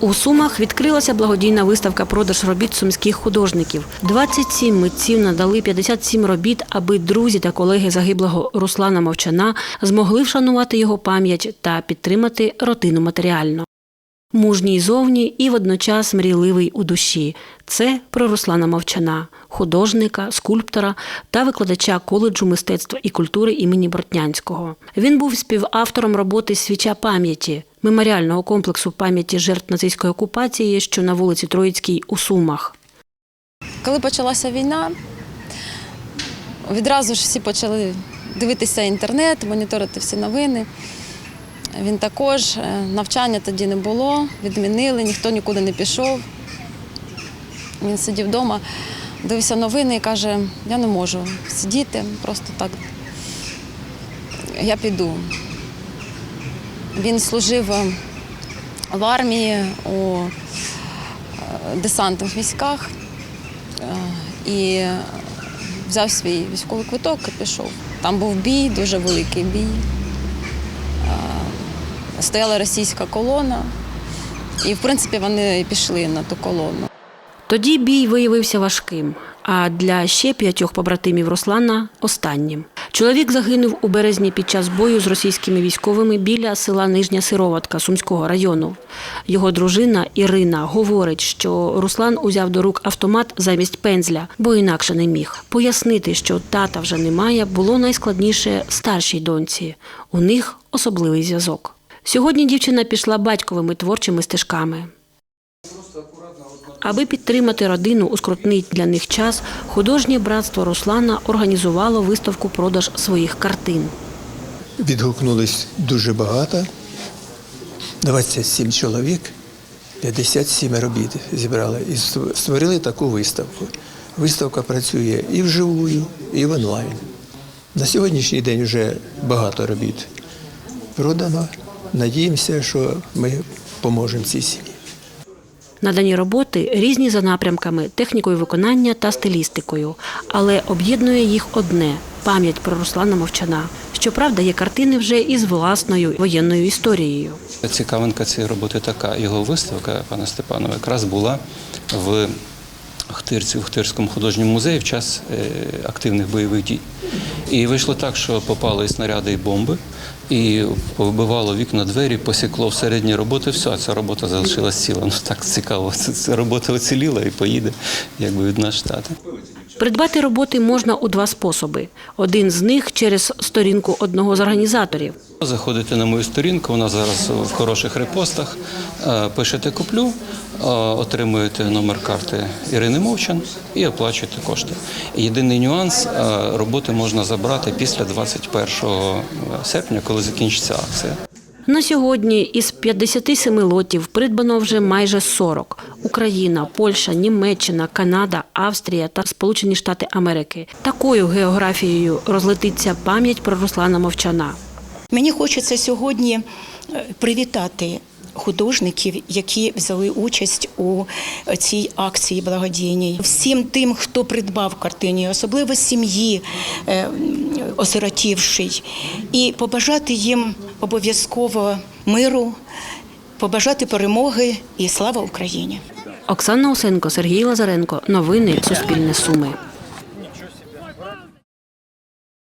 У Сумах відкрилася благодійна виставка продаж робіт сумських художників. 27 митців надали 57 робіт, аби друзі та колеги загиблого Руслана Мовчана змогли вшанувати його пам'ять та підтримати родину матеріально. Мужній зовні і водночас мрійливий у душі. Це про Руслана Мовчана, художника, скульптора та викладача коледжу мистецтва і культури імені Бортнянського. Він був співавтором роботи Свіча пам'яті меморіального комплексу пам'яті жертв нацистської окупації, що на вулиці Троїцькій у Сумах. Коли почалася війна, відразу ж всі почали дивитися інтернет, моніторити всі новини. Він також е, навчання тоді не було, відмінили, ніхто нікуди не пішов. Він сидів вдома, дивився новини і каже, я не можу сидіти, просто так. Я піду. Він служив е, в армії у е, десантних військах е, і взяв свій військовий квиток і пішов. Там був бій, дуже великий бій. Стояла російська колона, і, в принципі, вони пішли на ту колону. Тоді бій виявився важким, а для ще п'ятьох побратимів Руслана останнім. Чоловік загинув у березні під час бою з російськими військовими біля села Нижня Сироватка Сумського району. Його дружина Ірина говорить, що Руслан узяв до рук автомат замість пензля, бо інакше не міг. Пояснити, що тата вже немає, було найскладніше старшій доньці. У них особливий зв'язок. Сьогодні дівчина пішла батьковими творчими стежками. Аби підтримати родину у скрутний для них час, художнє братство Руслана організувало виставку продаж своїх картин. Відгукнулись дуже багато. 27 чоловік, 57 робіт зібрали і створили таку виставку. Виставка працює і вживую, і в онлайн. На сьогоднішній день вже багато робіт продано. Надіємося, що ми поможемо цій сім'ї. Надані роботи різні за напрямками, технікою виконання та стилістикою, але об'єднує їх одне пам'ять про Руслана Мовчана. Щоправда, є картини вже із власною воєнною історією. Цікавинка цієї роботи така. Його виставка, пана Степанова, якраз була в Хтирці, в Хтирському художньому музеї в час е, активних бойових дій. І вийшло так, що попали і снаряди, і бомби, і повибивало вікна, двері, посікло всередині роботи. Все, а ця робота залишилась ціла. Ну так цікаво. Це робота оціліла і поїде, якби від нас штати. Придбати роботи можна у два способи. Один з них через сторінку одного з організаторів. Заходите на мою сторінку, вона зараз в хороших репостах. Е, Пишете куплю, е, отримуєте номер карти Ірини Мовчан і оплачуєте кошти. Єдиний нюанс е, роботи можна забрати після 21 серпня, коли закінчиться акція. На сьогодні із 57 лотів придбано вже майже 40. Україна, Польща, Німеччина, Канада, Австрія та Сполучені Штати Америки. Такою географією розлетиться пам'ять про Руслана Мовчана. Мені хочеться сьогодні е, привітати художників, які взяли участь у е, цій акції благодійній. Всім тим, хто придбав картини, особливо сім'ї е, м, осиротівший, і побажати їм обов'язково миру, побажати перемоги і слава Україні. Оксана Усенко, Сергій Лазаренко. Новини Суспільне Суми.